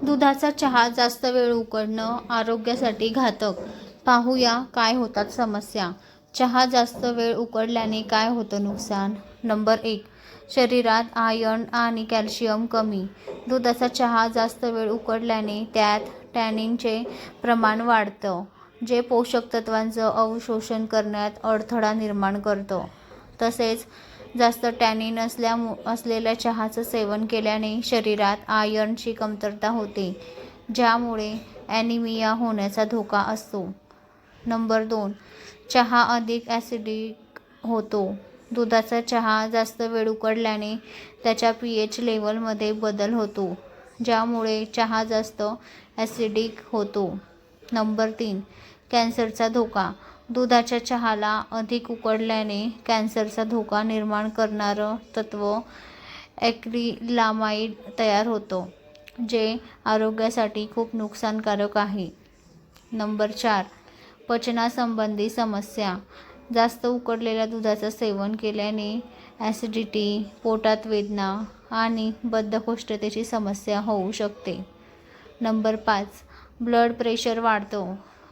दुधाचा चहा जास्त वेळ उकडणं आरोग्यासाठी घातक. पाहूया काय होतात समस्या. चहा जास्त वेळ उकडल्याने काय होतं नुकसान? नंबर एक शरीरात आयर्न आणि कॅल्शियम कमी. दुधाचा चहा जास्त वेळ उकडल्याने त्यात टॅनिनचे प्रमाण वाढतं जे पोषक तत्वांचं अवशोषण करण्यात अडथळा निर्माण करतं. तसेच जास्त टॅनिन असल्यामु असलेल्या चहाचं सेवन केल्याने शरीरात आयर्नची कमतरता होते ज्यामुळे ॲनिमिया होण्याचा धोका असतो. नंबर दोन चहा अधिक ॲसिडिक होतो. दुधाचा चहा जास्त वेळ उकडल्याने त्याच्या पी एच लेवलमध्ये बदल होतो ज्यामुळे चहा जास्त ॲसिडिक होतो. नंबर तीन कॅन्सरचा धोका. दुधाच्या चहाला अधिक उकडल्याने कॅन्सरचा धोका निर्माण करणारं तत्व ॲक्रिलामाइड तयार होतो जे आरोग्यासाठी खूप नुकसानकारक आहे. नंबर चार पचनासंबंधी समस्या. जास्त उकडलेल्या दुधाचं सेवन केल्याने ॲसिडिटी पोटात वेदना आणि बद्धकोष्ठतेची समस्या होऊ शकते. नंबर पाच ब्लड प्रेशर वाढतो.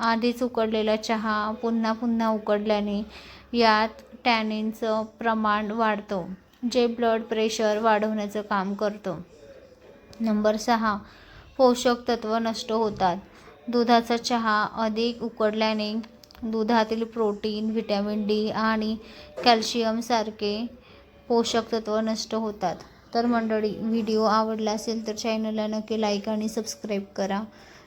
आधीच उकडलेला चहा पुन्हा पुन्हा उकडल्याने यात टॅनिनचं प्रमाण वाढतं जे ब्लड प्रेशर वाढवण्याचं काम करतं. नंबर सहा पोषक तत्व नष्ट होतात. दुधाचा चहा अधिक उकडल्याने दुधातील प्रोटीन व्हिटॅमिन डी आणि कॅल्शियमसारखे पोषक तत्व नष्ट होतात. तर मंडळी व्हिडिओ आवडला असेल तर चॅनलला नक्की लाईक आणि सबस्क्राईब करा.